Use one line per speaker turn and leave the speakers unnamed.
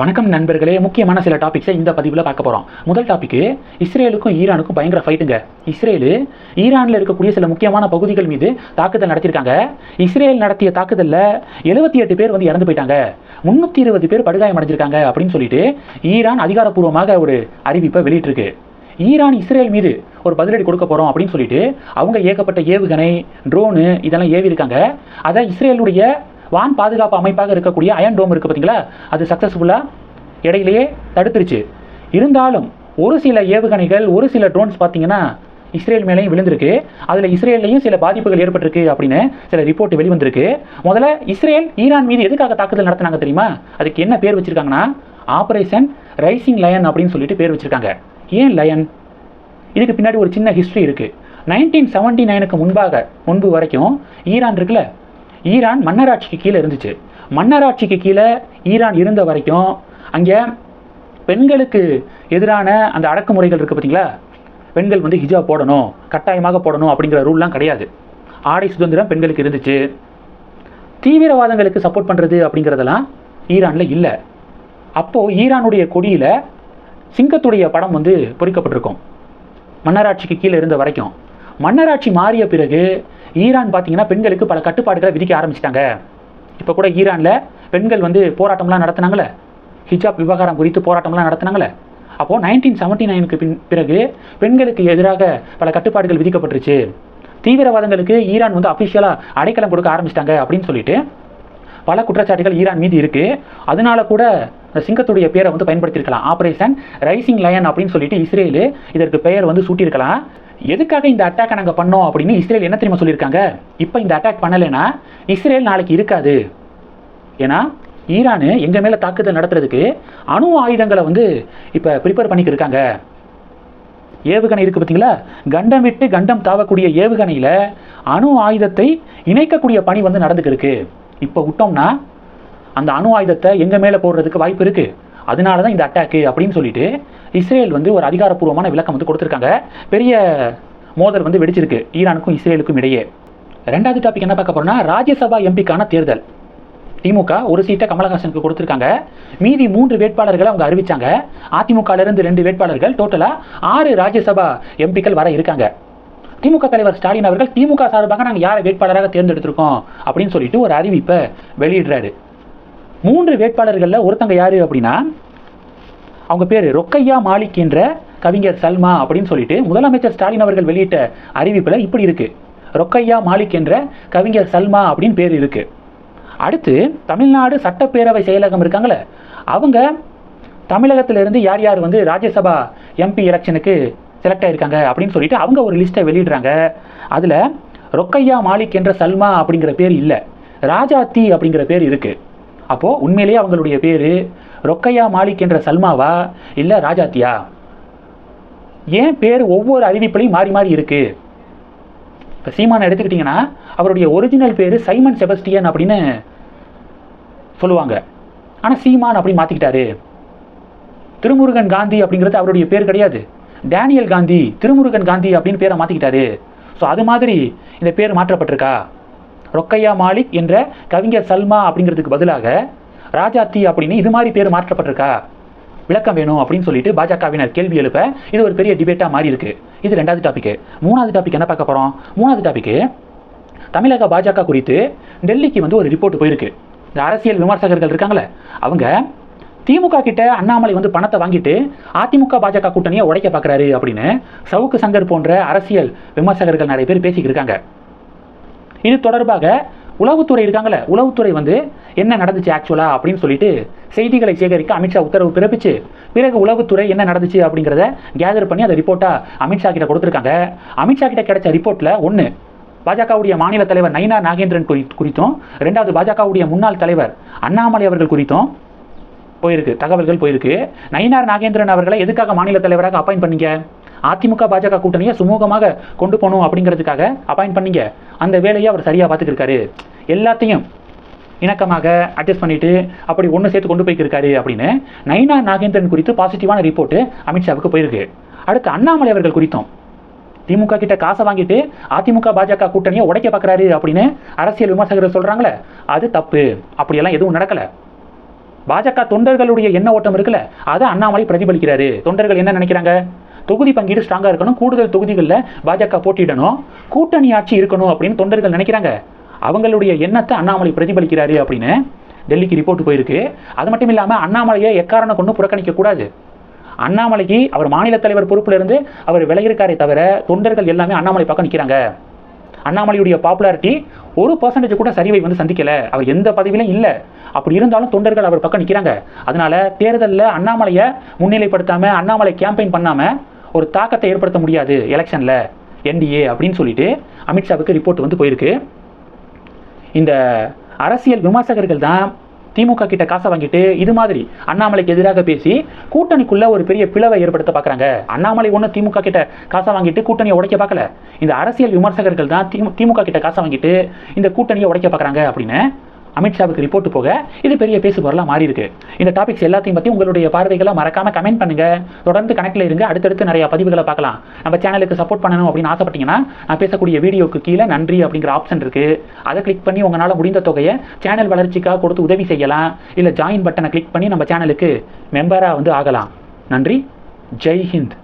வணக்கம் நண்பர்களே. முக்கியமான சில டாபிக்ஸை இந்த பதிவில் பார்க்க போகிறோம் முதல் டாபிக் இஸ்ரேலுக்கும் ஈரானுக்கும் பயங்கர ஃபைட்டுங்க இஸ்ரேலு ஈரானில் இருக்கக்கூடிய சில முக்கியமான பகுதிகள் மீது தாக்குதல் நடத்தியிருக்காங்க. இஸ்ரேல் நடத்திய தாக்குதலில் எழுபத்தி எட்டு பேர் வந்து இறந்து போயிட்டாங்க. முந்நூற்றி இருபது பேர் படுகாயம் அடைஞ்சிருக்காங்க அப்படின்னு சொல்லிட்டு ஈரான் அதிகாரப்பூர்வமாக ஒரு அறிவிப்பை வெளியிட்டிருக்கு. ஈரான் இஸ்ரேல் மீது ஒரு பதிலடி கொடுக்க போகிறோம் அப்படின்னு சொல்லிட்டு அவங்க ஏகப்பட்ட ஏவுகணை ட்ரோனு இதெல்லாம் ஏவி இருக்காங்க அதை இஸ்ரேலுடைய வான் பாதுகாப்பு அமைப்பாக இருக்கக்கூடிய அயன் டோம் இருக்குது பார்த்தீங்களா? அது சக்ஸஸ்ஃபுல்லாக இடையிலேயே தடுத்துருச்சு. இருந்தாலும் ஒரு சில ஏவுகணைகள் ஒரு சில ட்ரோன்ஸ் பார்த்தீங்கன்னா இஸ்ரேல் மேலேயும் விழுந்திருக்கு. அதில் இஸ்ரேல்லையும் சில பாதிப்புகள் ஏற்பட்டிருக்கு அப்படின்னு சில ரிப்போர்ட் வெளிவந்திருக்கு. முதல்ல இஸ்ரேல் ஈரான் மீது எதுக்காக தாக்குதல் நடத்தினாங்க தெரியுமா? அதுக்கு என்ன பேர் வச்சுருக்காங்கன்னா ஆப்ரேஷன் ரைசிங் லயன் அப்படின்னு சொல்லிட்டு பேர் வச்சுருக்காங்க. ஏன் லயன் இதுக்கு பின்னாடி ஒரு சின்ன ஹிஸ்ட்ரி இருக்குது நைன்டீன் செவன்டி நைனுக்கு முன்பாக முன்பு வரைக்கும் ஈரான் இருக்குல்ல ஈரான் மன்னராட்சிக்கு கீழே இருந்துச்சு. மன்னராட்சிக்கு கீழே ஈரான் இருந்த வரைக்கும் அங்கே பெண்களுக்கு எதிரான அந்த அடக்குமுறைகள் இருக்குது பார்த்தீங்களா பெண்கள் வந்து ஹிஜாப் போடணும் கட்டாயமாக போடணும் அப்படிங்கிற ரூல்லாம் கிடையாது. ஆடை சுதந்திரம் பெண்களுக்கு இருந்துச்சு. தீவிரவாதங்களுக்கு சப்போர்ட் பண்ணுறது அப்படிங்கிறதெல்லாம் ஈரானில் இல்லை. அப்போது ஈரானுடைய கொடியில் சிங்கத்துடைய படம் வந்து பொறிக்கப்பட்டிருக்கும். மன்னராட்சிக்கு கீழே இருந்த வரைக்கும். மன்னராட்சி மாறிய பிறகு ஈரான் பார்த்தீங்கன்னா பெண்களுக்கு பல கட்டுப்பாடுகளை விதிக்க ஆரம்பிச்சிட்டாங்க. இப்போ கூட ஈரானில் பெண்கள் வந்து போராட்டம்லாம் நடத்தினாங்களே ஹிஜாப் விவகாரம் குறித்து போராட்டம்லாம் நடத்தினாங்களே அப்போது நைன்டீன் செவன்ட்டி நைனுக்கு பின் பிறகு பெண்களுக்கு எதிராக பல கட்டுப்பாடுகள் விதிக்கப்பட்டுருச்சு. தீவிரவாதங்களுக்கு ஈரான் வந்து அஃபிஷியலாக அடைக்கலம் கொடுக்க ஆரம்பிச்சிட்டாங்க அப்படின்னு சொல்லிட்டு பல குற்றச்சாட்டுகள் ஈரான் மீது இருக்குது அதனால கூட இந்த சிங்கத்துடைய பேரை வந்து பயன்படுத்தியிருக்கலாம். ஆப்ரேஷன் ரைசிங் லயன் அப்படின்னு சொல்லிட்டு இஸ்ரேலு இதற்கு பெயர் வந்து சூட்டியிருக்கலாம். எதுக்காக இந்த அட்டாக்கை நாங்கள் பண்ணோம் அப்படின்னு இஸ்ரேல் என்ன தெரியுமா சொல்லியிருக்காங்க? இப்போ இந்த அட்டாக் பண்ணலைன்னா இஸ்ரேல் நாளைக்கு இருக்காது. ஏன்னா ஈரானு எங்கள் மேலே தாக்குதல் நடத்துறதுக்கு அணு ஆயுதங்களை வந்து இப்போ ப்ரிப்பேர் பண்ணிக்கிட்டு இருக்காங்க. ஏவுகணை இருக்குது பார்த்தீங்களா கண்டம் விட்டு கண்டம் தாவக்கூடிய ஏவுகணையில் அணு ஆயுதத்தை இணைக்கக்கூடிய பணி வந்து நடந்துக்கு இருக்கு இப்போ விட்டோம்னா அந்த அணு ஆயுதத்தை எங்கள் மேலே போடுறதுக்கு வாய்ப்பு இருக்குது அதனால தான் இந்த அட்டாக்கு அப்படின்னு சொல்லிட்டு இஸ்ரேல் வந்து ஒரு அதிகாரப்பூர்வமான விளக்கம் வந்து கொடுத்துருக்காங்க. பெரிய மோதல் வந்து வெடிச்சிருக்கு. ஈரானுக்கும் இஸ்ரேலுக்கும் இடையே. ரெண்டாவது டாபிக் என்ன பார்க்க போறோம்னா ராஜ்யசபா எம்பிக்கான தேர்தல். திமுக ஒரு சீட்டை கமலஹாசனுக்கு கொடுத்துருக்காங்க. மீதி மூன்று வேட்பாளர்களை அவங்க அறிவிச்சாங்க. அதிமுகலேருந்து ரெண்டு வேட்பாளர்கள் டோட்டலாக ஆறு ராஜ்யசபா எம்பிக்கள் வர இருக்காங்க. திமுக தலைவர் ஸ்டாலின் அவர்கள் திமுக சார்பாக நாங்கள் யாரை வேட்பாளராக தேர்ந்தெடுத்திருக்கோம் அப்படின்னு சொல்லிட்டு ஒரு அறிவிப்பை வெளியிடுறாரு. மூன்று வேட்பாளர்களில் ஒருத்தங்க யார் அப்படின்னா அவங்க பேர் ரொக்கையா மாலிக் என்ற கவிஞர் சல்மா அப்படின்னு சொல்லிட்டு முதலமைச்சர் ஸ்டாலின் அவர்கள் வெளியிட்ட அறிவிப்பில் இப்படி இருக்கு. ரொக்கையா மாலிக் என்ற கவிஞர் சல்மா அப்படின்னு பேர் இருக்கு. அடுத்து தமிழ்நாடு சட்டப்பேரவை செயலகம் இருக்காங்களே அவங்க தமிழகத்திலிருந்து யார் யார் வந்து ராஜ்யசபா எம்பி எலெக்ஷனுக்கு செலக்ட் ஆயிருக்காங்க அப்படின்னு சொல்லிட்டு அவங்க ஒரு லிஸ்ட்டை வெளியிடுறாங்க. அதில் ரொக்கையா மாலிக் என்ற சல்மா அப்படிங்கிற பேர் இல்லை ராஜாத்தி அப்படிங்கிற பேர் இருக்குது அப்போது உண்மையிலேயே அவங்களுடைய பேர் ரொக்கையா மாலிக் என்ற சல்மாவா? இல்லை ராஜாத்தியா? ஏன் பேர் ஒவ்வொரு அறிவிப்புலையும் மாறி மாறி இருக்கு? இப்போ சீமானை எடுத்துக்கிட்டிங்கன்னா அவருடைய ஒரிஜினல் பேர் சைமன் செபஸ்டியன் அப்படின்னு சொல்லுவாங்க. ஆனால் சீமான் அப்படின்னு மாற்றிக்கிட்டாரு திருமுருகன் காந்தி அப்படிங்கிறது அவருடைய பேர் கிடையாது. டேனியல் காந்தி திருமுருகன் காந்தி அப்படின்னு பேரை மாற்றிக்கிட்டாரு ஸோ அது மாதிரி இந்த பேர் மாற்றப்பட்டிருக்கா? ரொக்கையா மாலிக் என்ற கவிஞர் சல்மா அப்படிங்கிறதுக்கு பதிலாக ராஜாத்தி அப்படின்னு இது மாதிரி பேர் மாற்றப்பட்டிருக்கா? விளக்கம் வேணும் அப்படின்னு சொல்லிட்டு பாஜகவினர் கேள்வி எழுப்ப இது ஒரு பெரிய டிபேட்டாக மாறி இருக்கு. இது ரெண்டாவது டாபிக் மூணாவது டாபிக் என்ன பார்க்க போகிறோம் மூணாவது டாபிக் தமிழக பாஜக குறித்து டெல்லிக்கு வந்து ஒரு ரிப்போர்ட் போயிருக்கு. இந்த அரசியல் விமர்சகர்கள் இருக்காங்களே அவங்க திமுக கிட்ட அண்ணாமலை வந்து பணத்தை வாங்கிட்டு அதிமுக பாஜக கூட்டணியை உடைக்க பார்க்குறாரு அப்படின்னு சவுக்கு சங்கர் போன்ற அரசியல் விமர்சகர்கள் நிறைய பேர் பேசிக்கிட்டு இருக்காங்க. இது தொடர்பாக உளவுத்துறை இருக்காங்களே உளவுத்துறை வந்து என்ன நடந்துச்சு ஆக்சுவலாக அப்படின்னு சொல்லிட்டு செய்திகளை சேகரிக்க அமித்ஷா உத்தரவு பிறப்பிச்சு. பிறகு உளவுத்துறை என்ன நடந்துச்சு அப்படிங்கிறத கேதர் பண்ணி அதை ரிப்போர்ட்டாக அமித்ஷா கிட்ட கொடுத்துருக்காங்க. அமித்ஷா கிட்ட கிடைச்ச ரிப்போர்ட்டில் ஒன்று பாஜகவுடைய மாநில தலைவர் நயினார் நாகேந்திரன் குறி குறித்தும் ரெண்டாவது பாஜகவுடைய முன்னாள் தலைவர் அண்ணாமலை அவர்கள் குறித்தும் போயிருக்கு தகவல்கள் போயிருக்கு. நயினார் நாகேந்திரன் அவர்களை எதுக்காக மாநில தலைவராக அப்பாயின் பண்ணீங்க? அதிமுக பாஜக கூட்டணியை சுமூகமாக கொண்டு போகணும் அப்படிங்கிறதுக்காக அப்பாயின் பண்ணீங்க. அந்த வேலையை அவர் சரியாக பார்த்துக்கிருக்காரு. எல்லாத்தையும் இணக்கமாக அட்ஜஸ்ட் பண்ணிட்டு அப்படி ஒன்று சேர்த்து கொண்டு போய்க்கிருக்காரு அப்படின்னு நைனா நாகேந்திரன் குறித்து பாசிட்டிவான ரிப்போர்ட்டு அமித்ஷாவுக்கு போயிருக்கு. அடுத்து அண்ணாமலை அவர்கள் குறித்தும் திமுக கிட்ட காசை வாங்கிட்டு அதிமுக பாஜக கூட்டணியை உடைக்க பார்க்குறாரு அப்படின்னு அரசியல் விமர்சகர்கள் சொல்கிறாங்களே அது தப்பு. அப்படியெல்லாம் எதுவும் நடக்கலை. பாஜக தொண்டர்களுடைய எண்ண ஓட்டம் இருக்குல்ல அதை அண்ணாமலை பிரதிபலிக்கிறாரு. தொண்டர்கள் என்ன நினைக்கிறாங்க? தொகுதி பங்கீடு ஸ்ட்ராங்காக இருக்கணும் கூடுதல் தொகுதிகளில் பாஜக போட்டியிடணும் கூட்டணி ஆட்சி இருக்கணும் அப்படின்னு தொண்டர்கள் நினைக்கிறாங்க. அவங்களுடைய எண்ணத்தை அண்ணாமலை பிரதிபலிக்கிறாரு அப்படின்னு டெல்லிக்கு ரிப்போர்ட் போயிருக்கு. அது மட்டும் இல்லாமல் அண்ணாமலையை எக்காரணம் கொண்டு புறக்கணிக்கக்கூடாது அண்ணாமலைக்கு அவர் மாநில தலைவர் பொறுப்பிலிருந்து அவர் விலகிருக்காரே தவிர தொண்டர்கள் எல்லாமே அண்ணாமலை பக்கம் நிற்கிறாங்க அண்ணாமலையுடைய பாப்புலாரிட்டி ஒரு பர்சன்டேஜ் கூட சரிவை வந்து சந்திக்கலை. அவர் எந்த பதவியிலும் இல்லை. அப்படி இருந்தாலும் தொண்டர்கள் அவர் பக்கம் நிற்கிறாங்க அதனால தேர்தலில் அண்ணாமலையை முன்னிலைப்படுத்தாமல் அண்ணாமலை கேம்பெயின் பண்ணாமல் ஒரு தாக்கத்தை ஏற்படுத்த முடியாது எலெக்ஷனில். என்டிஏ அப்படின்னு சொல்லிட்டு அமித்ஷாவுக்கு ரிப்போர்ட் வந்து போயிருக்கு. இந்த அரசியல் விமர்சகர்கள் தான் திமுக கிட்ட காசை வாங்கிட்டு இது மாதிரி அண்ணாமலைக்கு எதிராக பேசி கூட்டணிக்குள்ள ஒரு பெரிய பிளவை ஏற்படுத்த பார்க்குறாங்க அண்ணாமலை ஒன்று திமுக கிட்ட காசை வாங்கிட்டு கூட்டணியை உடைக்க பார்க்கல. இந்த அரசியல் விமர்சகர்கள் தான் திமு திமுக கிட்ட காசை வாங்கிட்டு இந்த கூட்டணியை உடைக்க பார்க்குறாங்க அப்படின்னு அமித்ஷாவுக்கு ரிப்போர்ட் போக இது பெரிய பேசு பொருளாக மாறி இருக்கு இந்த டாபிக்ஸ் எல்லாத்தையும் பற்றி உங்களுடைய பார்வைகளை மறக்காம கமெண்ட் பண்ணுங்க. தொடர்ந்து கணக்கில் இருங்க. அடுத்தடுத்து நிறைய பதிவுகளை பார்க்கலாம். நம்ம சேனலுக்கு சப்போர்ட் பண்ணணும் அப்படின்னு ஆசைப்பட்டீங்கன்னா நான் பேசக்கூடிய வீடியோக்கு கீழே நன்றி அப்படிங்கிற ஆப்ஷன் இருக்கு. அதை கிளிக் பண்ணி உங்களால் முடிந்த தொகையை சேனல் வளர்ச்சிக்காக கொடுத்து உதவி செய்யலாம். இல்லை ஜாயின் பட்டனை கிளிக் பண்ணி நம்ம சேனலுக்கு மெம்பராக வந்து ஆகலாம். நன்றி. ஜெய் ஹிந்த்.